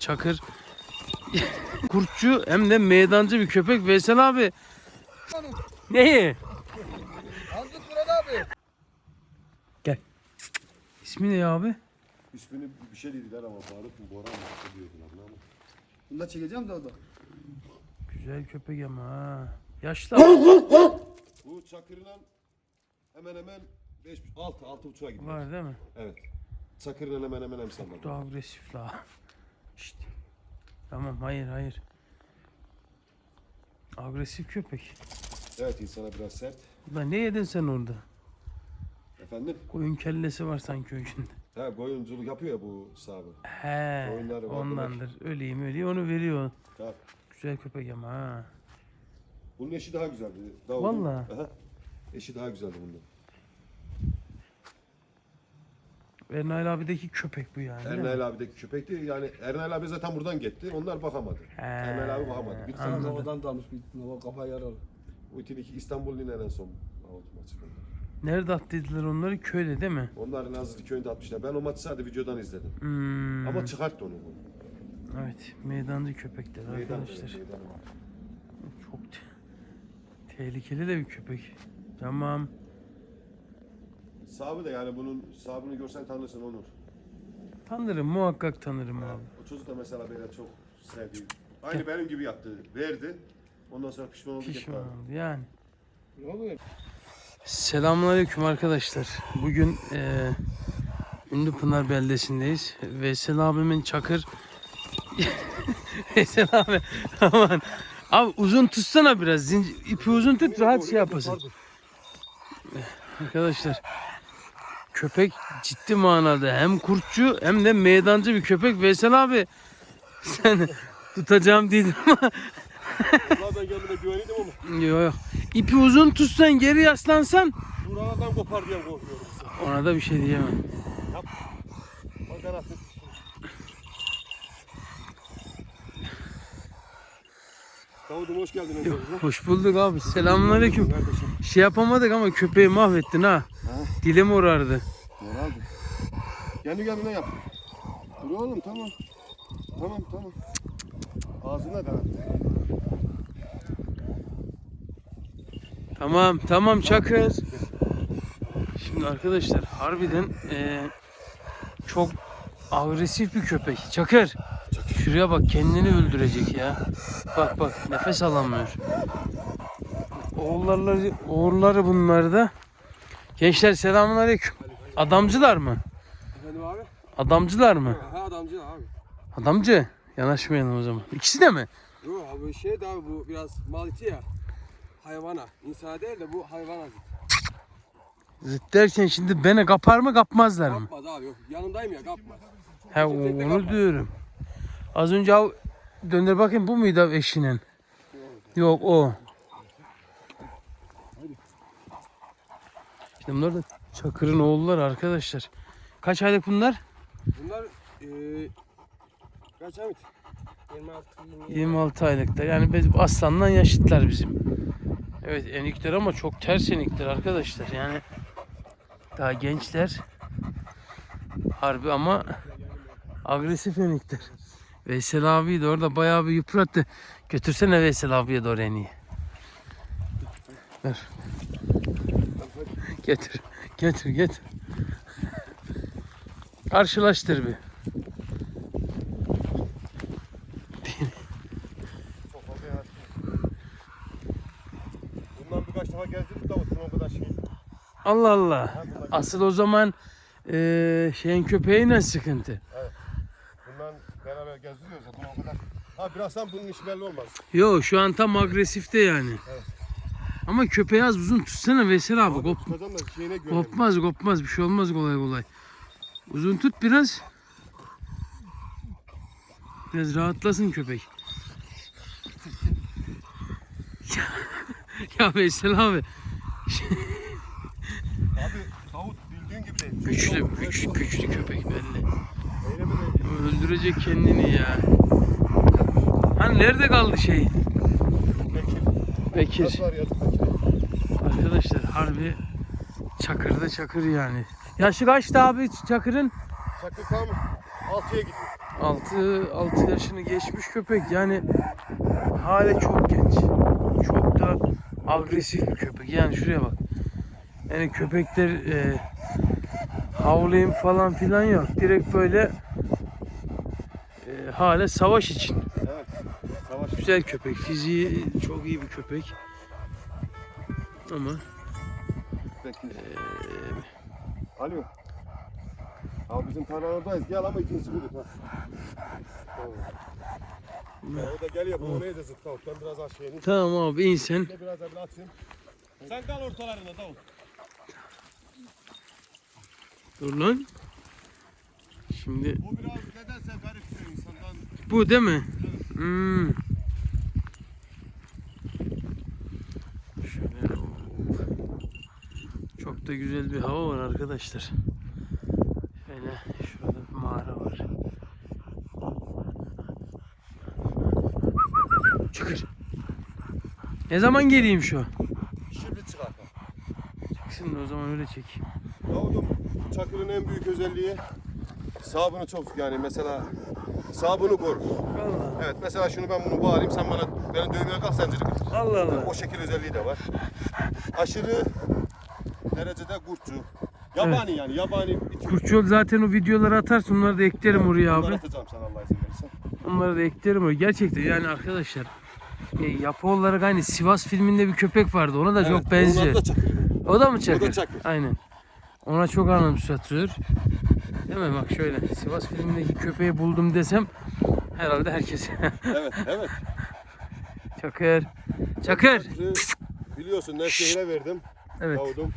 Çakır. Kurtçu hem de meydancı bir köpek Veysel abi. Neyi? Anlat Murat abi. Gel. İsmi ne ya abi? İsmini bir şey dediler ama Faruk mu Boran mı ne diyordular lan. Bunu da çekeceğim de o da. Güzel köpek ama ha. Yaşlı ama. Bu Çakır'la hemen hemen 5 6 6 uçağa gidiyor. var değil mi? Evet. Çakır'la hemen hemen hem salladı. Daha agresif la. İşte. Tamam hayır hayır. Agresif köpek. Evet insana biraz sert. Ulan ne yedin sen orada? Efendim? Koyun kellesi var sanki ucunda. Ha koyunculuk yapıyor ya bu sahibi. He, Koyunlar var, ondandır. Öleyim öleyim onu veriyor. Tamam. Güzel köpek ama ha. Bunun eşi daha güzeldi. Davud'un. Vallahi. Aha. Eşi daha güzeldi bunun. Ernail abideki köpek bu yani. değil mi? Ernail abideki köpekti. Yani Ernail abi zaten buradan gitti. Onlar bakamadı. He, Ernail abi bakamadı. Bir anladım. sene Havadan dalmış bir hava kafa yaralı. Bu iki İstanbul'un en son Avut maçı. Nerede attıydılar onları? Köyde değil mi? Onlar Nazırlı köyünde atmışlar. Ben o maçı sadece videodan izledim. Hmm. Ama çıkarttı onu. Evet, meydancı köpekler Meydan arkadaşlar. meydan. Çok te- tehlikeli de bir köpek. Tamam. Sahibi de yani bunun sahibini görsen tanırsın Onur. Tanırım, muhakkak tanırım abi. O çocuk da mesela böyle çok sevdiği. Aynı benim gibi yaptı. Verdi. Ondan sonra pişman oldu. Pişman gitti. oldu yani. Ne oluyor? Selamünaleyküm arkadaşlar. Bugün eee Ünlüpınar beldesindeyiz. Veysel abimin çakır... Veysel abi aman. Abi uzun tutsana biraz. Zincir, ipi uzun tut rahat şey yapasın. Arkadaşlar köpek ciddi manada hem kurtçu hem de meydancı bir köpek. Veysel abi sen tutacağım değilim ama ben kendime güveniyordum ama yok yok. İpi uzun tutsan geri yaslansan buralardan kopar diye korkuyorum. ona da bir şey diyemem. Bak kanatı. Davud'um hoş geldin öncelikle. Hoş bulduk abi. Selamünaleyküm. Şey yapamadık ama köpeği mahvettin ha. Dilim orardı. Oldu? Kendi kendine yap. Dur oğlum tamam. Tamam tamam. Ağzına kanat. Tamam tamam Çakır. Şimdi arkadaşlar harbiden eee, çok agresif bir köpek. Çakır. Şuraya bak kendini öldürecek ya. Bak bak nefes alamıyor. Oğulları, oğulları bunlar da. Gençler selamünaleyküm. Adamcılar mı? Efendim abi? Adamcılar mı? Ha adamcı abi. Adamcı. Yanaşmayalım o zaman. İkisi de mi? Yok abi şey de abi bu biraz mal iti ya. Hayvana. İnsana değil de bu hayvana zıt. Zıt derken şimdi beni kapar mı kapmazlar mı? Kapmaz abi yok. Yanındayım ya kapmaz. He onu diyorum. Az önce av döndür bakayım bu muydu av eşinin? Yok o. İşte bunlar da Çakır'ın oğulları arkadaşlar. Kaç aylık bunlar? Bunlar eee kaç Hamit? 26 20. 26 aylıkta. Yani biz aslandan yaşıtlar bizim. Evet enikler ama çok ters enikler arkadaşlar. Yani daha gençler. Harbi ama agresif enikler. Veysel abi de orada bayağı bir yıprattı. Götürsene Veysel abiye doğru en iyi. Ver. Getir. Getir getir. Karşılaştır bir. Çok fazla yanaş. Bundan birkaç defa gezdirdik Davut. O kadar şey. Allah Allah. Asıl o zaman eee şeyin köpeğine sıkıntı. Bundan beraber gezdiriyoruz o kadar. Ha birazdan bunun işi belli olmaz. Yo şu an tam agresifte yani. Ama köpeği az uzun tutsana Veysel abi. Kop, şeyine güvenelim. kopmaz kopmaz bir şey olmaz kolay kolay. Uzun tut biraz. Biraz rahatlasın köpek. ya, ya Veysel abi Abi Davut bildiğin gibi değil. güçlü güç, güçlü köpek belli. Öldürecek kendini ya. Hani nerede kaldı şey? Bekir. Bekir. Nasıl var ya? Bekir. Arkadaşlar harbi çakırda çakır yani. Yaşı kaçtı abi çakırın? Çakır tam 6'ya gidiyor. 6 6 yaşını geçmiş köpek yani hala çok genç. Çok da agresif bir köpek. Yani şuraya bak. Yani köpekler e, havlayayım falan filan yok. Direkt böyle e, hala savaş için. Evet. Savaş. Güzel köpek. Fiziği çok iyi bir köpek. Ama Bekliyor. e, Alo. Abi bizim tarlanadayız. Gel ama ikincisi budur. Ha. Tamam. Ya o da geliyor. Bu neydi zıt tavuk. Ben biraz aşağı ineyim. tamam abi insen. Bir de biraz evvel atayım. Sen kal ortalarında davul. Dur lan. Şimdi Bu biraz nedense garip bir insandan. bu değil mi? Hmm. Şöyle çok da güzel bir hava var arkadaşlar. Şöyle şurada bir mağara var. Çıkır. Ne zaman geleyim şu? Şimdi çıkar. Şimdi o zaman öyle çek. Davud'um Çakır'ın en büyük özelliği sabunu çok yani mesela sabunu korur. Allah Evet mesela şunu ben bunu bağlayayım sen bana beni dövmeye kalk zinciri kır. Allah. Allah. O şekil özelliği de var. Aşırı derecede kurtçu. Yabani yani yabani. Kurtçul zaten o videoları atarsın onları da eklerim oraya Bunları abi. atacağım sana Allah izin verirse. Onları da eklerim oraya. Gerçekten yani arkadaşlar e, yapı olarak aynı Sivas filminde bir köpek vardı. Ona da çok benziyor. Adı da Çakır. O da mı Çakır? Çakır. Aynen. Ona çok anımsatıyor. Değil mi? Bak şöyle. Sivas filmindeki köpeği buldum desem herhalde herkes. Evet evet. Çakır. Çakır. Biliyorsun Nevşehir'e verdim. Evet. Davud'um.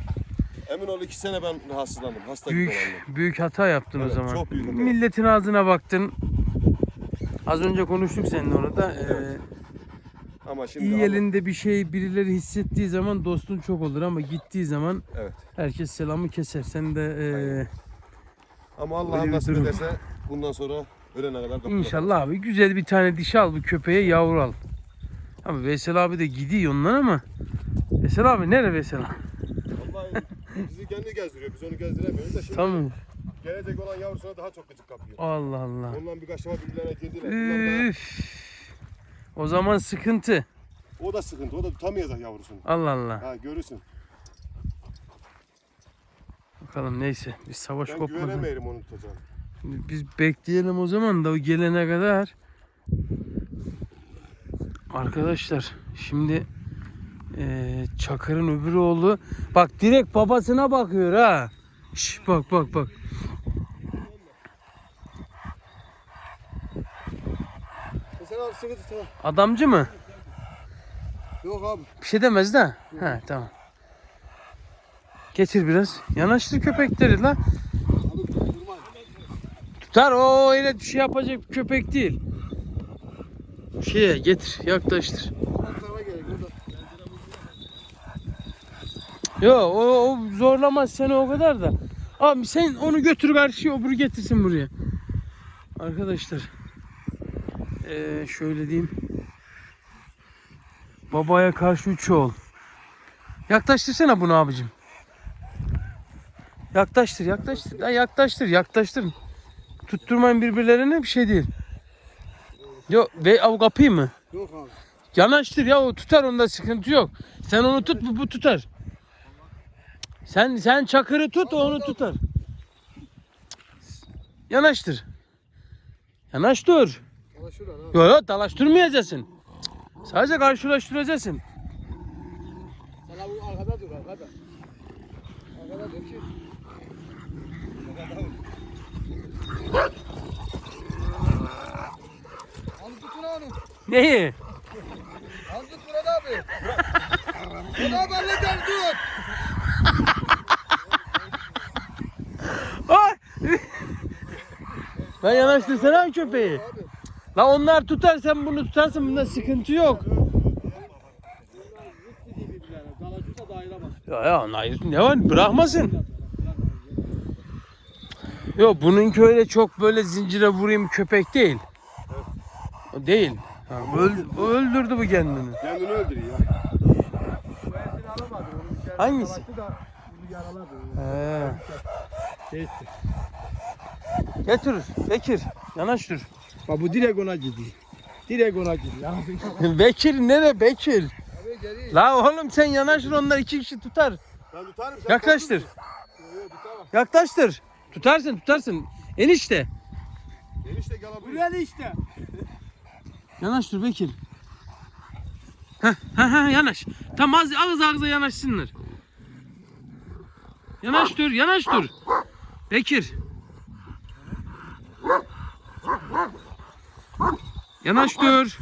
Emin ol iki sene ben rahatsızlandım. Hasta gibi Büyük olandım. büyük hata yaptın Evet, o zaman. çok büyük hata. Milletin ağzına baktın. Az önce konuştuk seninle orada. Ee. Ama şimdi İyi Allah- elinde bir şey birileri hissettiği zaman dostun çok olur ama gittiği zaman Evet. herkes selamı keser. Sen de eee, Ama Öyle Allah bir nasip durum. ederse bundan sonra ölene kadar kapıda. inşallah abi güzel bir tane dişi al bu köpeğe yavru al. Ama Veysel abi de gidiyor ondan ama Veysel abi nere Veysel abi? Bizi kendi gezdiriyor. Biz onu gezdiremiyoruz da şimdi Tamam. gelecek olan yavrusuna daha çok gıcık kapıyor. Allah Allah. Ondan birkaç defa birbirlerine girdiler. Bunlar da- Üf. O zaman sıkıntı. o da sıkıntı. O da tutamayacak yavrusunu. Allah Allah. Ha görürsün. Bakalım neyse. Biz savaş Ben kopmadan. güvenemeyelim onu tutacağım. Biz bekleyelim o zaman da o gelene kadar. Arkadaşlar şimdi eee Çakır'ın öbür oğlu bak direkt babasına bakıyor ha. Şş, bak bak bak. Ha. Adamcı mı? Yok abi. Bir şey demez de. Ha tamam. Getir biraz. Yanaştır köpekleri la. Tutar o öyle bir şey yapacak bir köpek değil. Şeye getir yaklaştır. Bu tarafa gerek burada. Yo o, o zorlamaz seni o kadar da. Abi sen onu götür karşıya öbürü getirsin buraya. Arkadaşlar. eee, şöyle diyeyim. Babaya karşı üç oğul. Yaklaştırsana bunu abicim. Yaklaştır yaklaştır. Ya yaklaştır yaklaştır. Tutturmayın birbirlerine bir şey değil. Yok ve av kapıyı mı? Yok abi. Yanaştır ya o tutar onda sıkıntı yok. Sen onu tut bu, bu tutar. Sen sen çakırı tut o onu tutar. Yanaştır. Yanaştır. Yok yok dalaştırmayacaksın. Sadece karşılaştıracaksın. Sen abi arkada dur arkada. Arkada dur ki. Abi tutun onu. Neyi? Abi tut Murat abi. Murat abi halleder dur. Ben yanaştırsana köpeği. La onlar tutar sen bunu tutarsın bunda sıkıntı yok. Ya ya ne var bırakmasın. Yok bununki öyle çok böyle zincire vurayım köpek değil. O değil. Ha, öldürdü bu kendini. Kendini öldürüyor ya. Bu esini alamadı. Onu içeride Hangisi? savaştı da bunu yaraladı. He. Etti. Getir. Bekir. Yanaş dur. Bak bu direkt ona gidiyor. Direkt ona gidiyor. Bekir nere Bekir? Abi. La oğlum sen yanaşır onlar iki kişi tutar. Ben tutarım. sen Yaklaştır. Yok. Yaklaştır. Tutarsın tutarsın. Enişte. Enişte gel abi. Buraya işte. Yanaş dur Bekir. Heh, heh, heh, yanaş. Tam az ağız ağıza yanaşsınlar. Yanaş dur, yanaş dur. Bekir. Yanaş dur.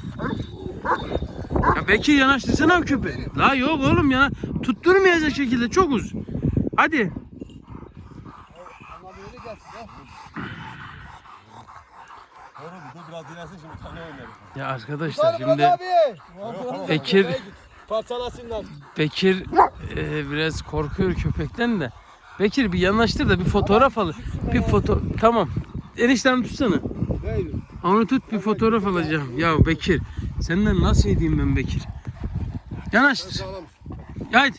Ya Bekir yanaştırsana köpeği. La yok oğlum ya. Tutturmayacak şekilde çok uz. Hadi. Ya. Arkadaşlar şimdi. Bekir Parçalasınlar. Bekir e, biraz korkuyor köpekten de. Bekir bir yanaştır da bir fotoğraf al. Bir foto tamam. Enişten tutsana. Değil. Onu tut bir fotoğraf alacağım. Ya Bekir senden nasıl edeyim ben Bekir? Yanaştır. Haydi.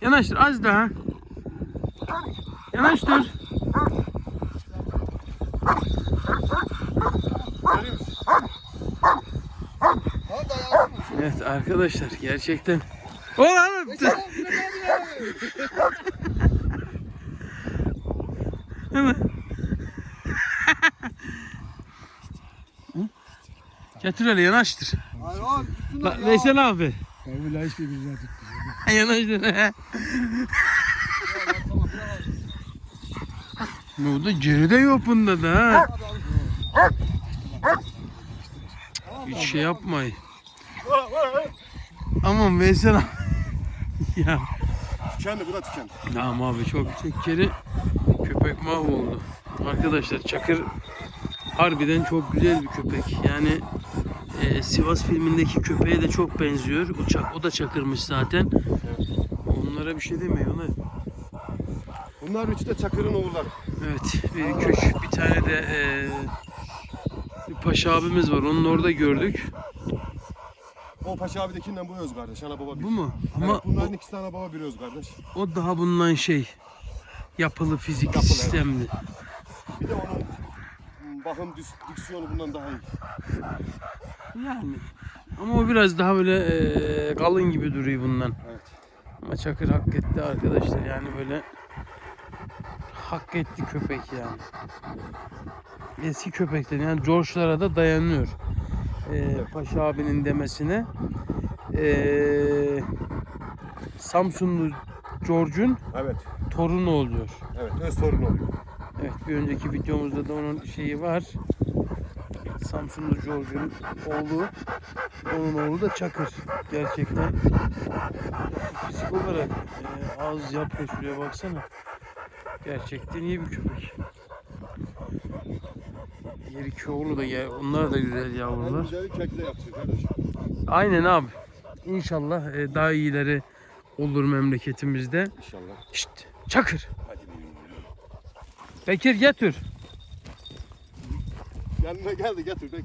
Yanaştır az daha. Yanaştır. Evet arkadaşlar gerçekten. Oğlum. Hı? Getir hele yanaştır. Hayır abi üstüne La, Veysel abi. Ben bile hiçbir birine tuttum. yanaştır. Bu da geride yok bunda da ha. Hiç şey yapmayın. Aman Veysel abi. ya. Tükendi bu da tükendi. Tamam abi çok kere köpek mahvoldu. Arkadaşlar Çakır harbiden çok güzel bir köpek. Yani e, Sivas filmindeki köpeğe de çok benziyor. O, çak, o da Çakırmış zaten. Onlara bir şey demiyor ona. Bunlar üçü de Çakır'ın oğulları. Evet bir küçük bir tane de e, bir paşa abimiz var. Onun orada gördük. O Paşa abidekinden bu öz kardeş. Ana baba bir. Bu mu? Ama Evet, bunların ikisi de ana baba bir öz kardeş. o, o daha bundan şey yapılı fizikli Yapılı, evet. sistemli. Bir de onun hmm, bakım dis- diksiyonu bundan daha iyi. Yani ama o biraz daha böyle e, kalın gibi duruyor bundan. Evet. Ama Çakır hak etti arkadaşlar yani böyle hak etti köpek yani. Eski köpekler yani George'lara da dayanıyor. Ee, Paşa abinin demesine. Ee, Samsunlu George'un Evet. torunu oluyor. Evet. Öz sorun oluyor. Evet bir önceki videomuzda da onun şeyi var. Samsunlu George'un oğlu. Onun oğlu da Çakır. Gerçekten fizik olarak e, ağız yapıyor şuraya baksana. Gerçekten iyi bir köpek. Diğer iki oğlu da gel. Onlar da güzel yavrular. güzeli kekle yapacak kardeş. Aynen abi. İnşallah e, daha iyileri olur memleketimizde. İnşallah. Şşt, Çakır. Hadi. Bekir getir. Yanına geldi getir bek.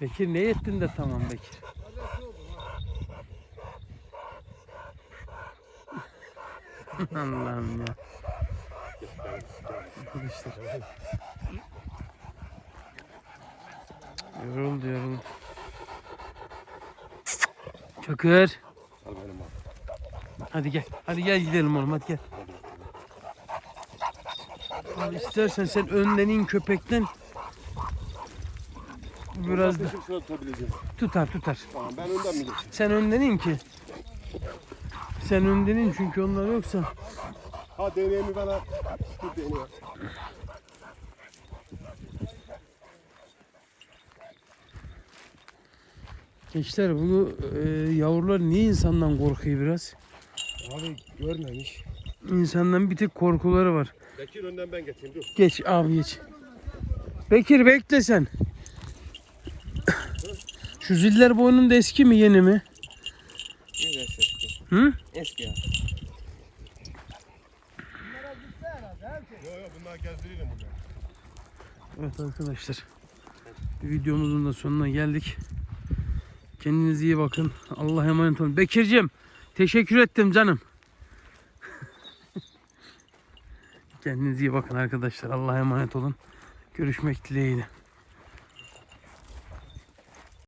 Bekir ne ettin de tamam Bekir. Allah'ım ya. Arkadaşlar. Yoruldu yoruldu. Çakır. Al benim abi. Hadi gel. Hadi gel gidelim oğlum hadi gel. Abi istersen sen önden in köpekten. Biraz da tutar tutar. Tamam ben önden mi geçeyim? Sen önden in ki. Sen önden in çünkü onlar yoksa. Ha deneyimi bana. Dur deneyim. Gençler bu e, yavrular niye insandan korkuyor biraz? Abi görmemiş. İnsandan bir tek korkuları var. Bekir önden ben geçeyim dur. Geç abi geç. Bekir bekle sen. Şu ziller boynunda eski mi yeni mi? Biraz eski. Hı? Eski ya. Yok yok bunlar gezdiririm. Evet arkadaşlar. Videomuzun da sonuna geldik. Kendinize iyi bakın. Allah'a emanet olun. Bekir'cim teşekkür ettim canım. Kendinize iyi bakın arkadaşlar. Allah'a emanet olun. Görüşmek dileğiyle.